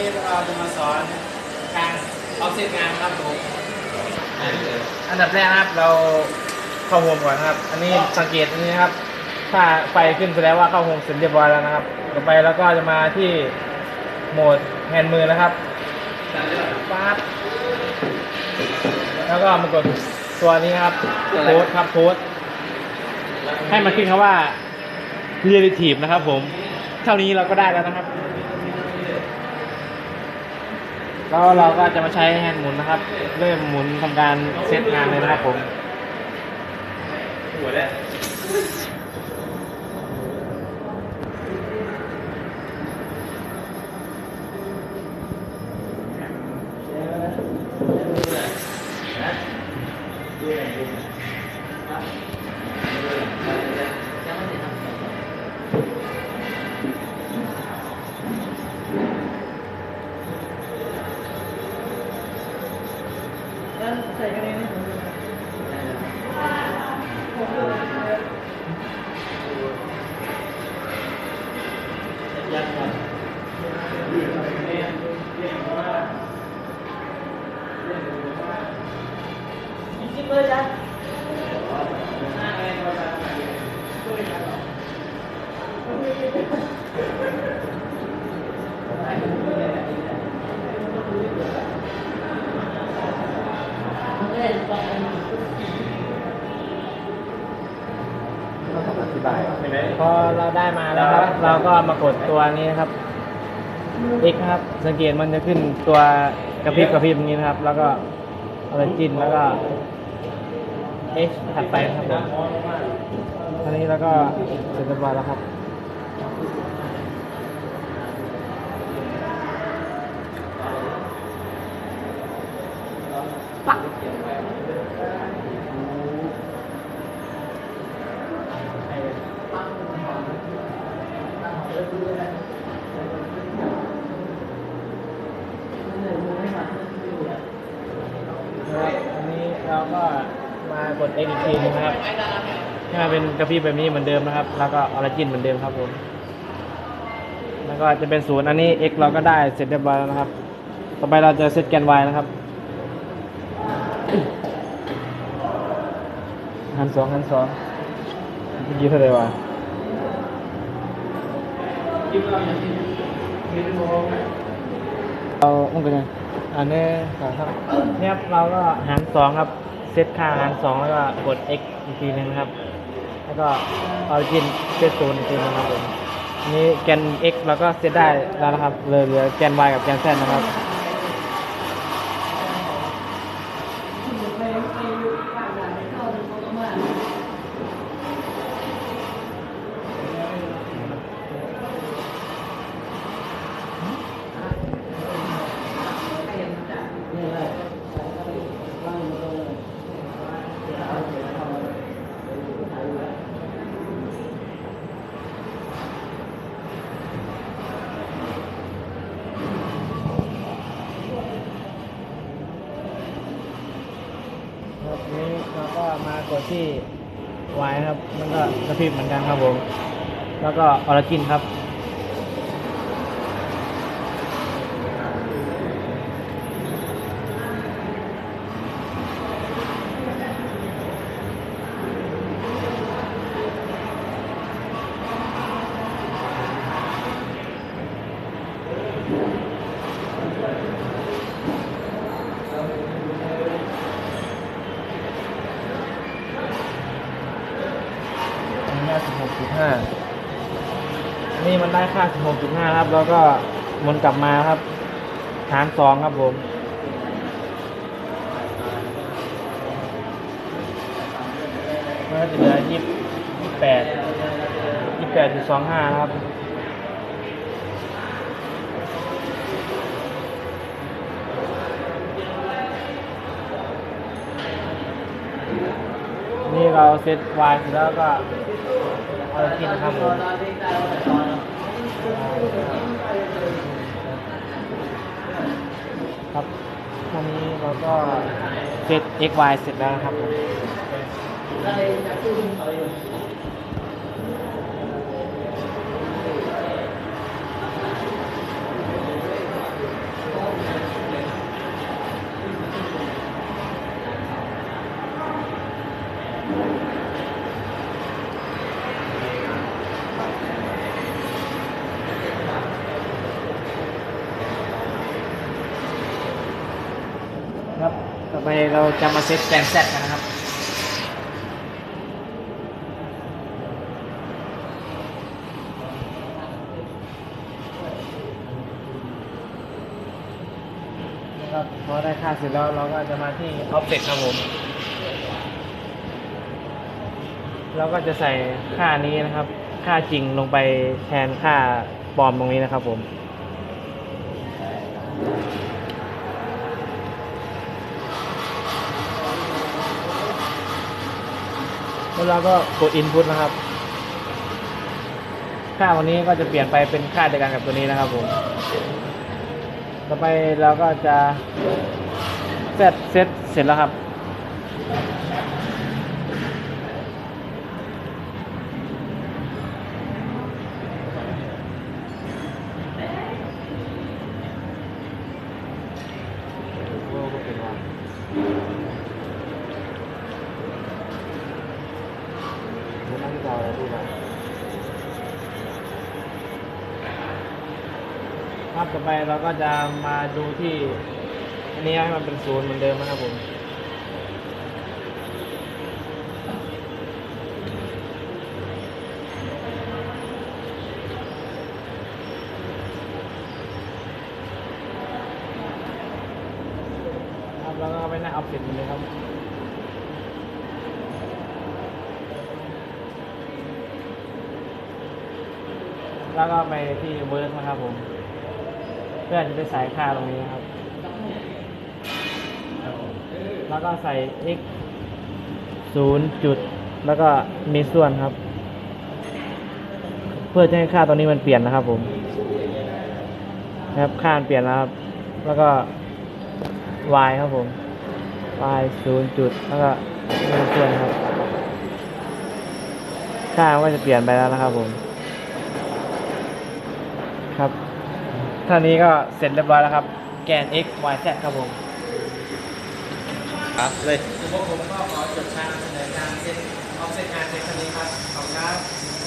นี้เราจะมาสอนการออฟเซตงานครับผมอันดับแรกนะครับเราเข้าโฮมก่อนนะครับ อันนี้สังเกตอันนี้นะครับ ถ้าไฟขึ้นแสดงว่าเข้าโฮมเสร็จเรียบร้อยแล้วนะครับต่อไปเราก็จะมาที่โหมดแฮนด์มือนะครับปั๊บแล้วก็มากดตัวนี้ครับโพสครับโพสให้มันขึ้นคำว่า Relative นะครับผม เท่านี้เราก็ได้แล้วนะครับ แล้วเราก็จะมาใช้แฮนด์หมุนนะครับ เริ่มหมุนทำการเซตงานเลยนะครับผมหัวแล้ว พอเราได้มาแล้วครับ เราก็มากดตัวนี้ครับ X นะครับ สังเกตมันจะขึ้นตัวกระพริบกระพริบอย่างนี้นะครับ แล้วก็อะไรจิ้นแล้วก็เอ๊ะถัดไปนะครับผมทีนี้แล้วก็เสร็จเรียบร้อยแล้วครับอัน นี้เราก็มากด X อีกทีนะครับให้มาเป็นกระพริบแบบนี้เหมือนเดิมนะครับ แล้วก็ออริจินเหมือนเดิมครับผม แล้วก็จะเป็นศูนย์อันนี้ X เราก็ได้เสร็จเรียบร้อยแล้วนะครับ ต่อไปเราจะเซตแกน Y นะครับหันสองหันสองเมื่อกี้เท่าไหร่วะเราต้งเป็นไงอันนี้ครับเนี่ยครับเราก็หารสองครับ เซตค่าหารสองแล้วก็กด x อีกทีหนึงครับ แล้วก็ออริจินเซตศูนย์อีกทีหนึงครับผมนนี้แกน x เราก็เซตได้แล้วนะครับเหลือเหลือแกน y กับแกน z นะครับ ครับนี้เราก็มากดที่ไว้ครับ มันก็กระพริบเหมือนกันครับผม แล้วก็ออริจินครับ ค่า 16.5 นี่มันได้ค่า 16.5 ครับ แล้วก็หมุนกลับมาครับ หารสองครับผม มันก็จะเหลือ28 28.25 ครับ นี่เราเซตวายเสร็จแล้วก็เอากินครับผมครับตอนนี้เราก็เซต x y เสร็จแล้วนะครับ ผมอไปเราจะมาเซตแกนแซดกันนะครับนะครับพอได้ค่าเสร็จแล้วเราก็จะมาที่ออฟเซ็ตครับผม เราก็จะใส่ค่านี้นะครับ ค่าจริงลงไปแทนค่าปลอมตรงนี้นะครับผม แล้วเราก็กด input นะครับ ค่าวันนี้ก็จะเปลี่ยนไปเป็นค่าเดียวกันกับตัวนี้นะครับผม ต่อไปเราก็จะเซตเซตเสร็จแล้วครับ ครับต่อไปเราก็จะมาดูที่ อันนี้ให้มันเป็นศูนย์เหมือนเดิมนะครับผมครับแล้วก็ไปหน้าออฟฟิศเลยครับ แล้วก็ไปที่เวิร์กนะครับผม เพื่อจะไปใส่ค่าตรงนี้นะครับ แล้วก็ใส่ x ศูนย์จุด แล้วก็มีส่วนครับ เพื่อจะให้ค่าตรงนี้มันเปลี่ยนนะครับผมนะครับค่ามันเปลี่ยนแล้วครับ แล้วก็ y ครับผม y ศูนย์จุด แล้วก็มีส่วนครับ ค่าก็จะเปลี่ยนไปแล้วนะครับผม ครับท่านี้ก็เสร็จเรียบร้อยแล้วครับ แกน x y z ครับผมครับเลยพวกผมก็ขอจบการเสนอการเซ็ตออฟเซ็ตงานในครั้งนี้ครับขอบคุณครับ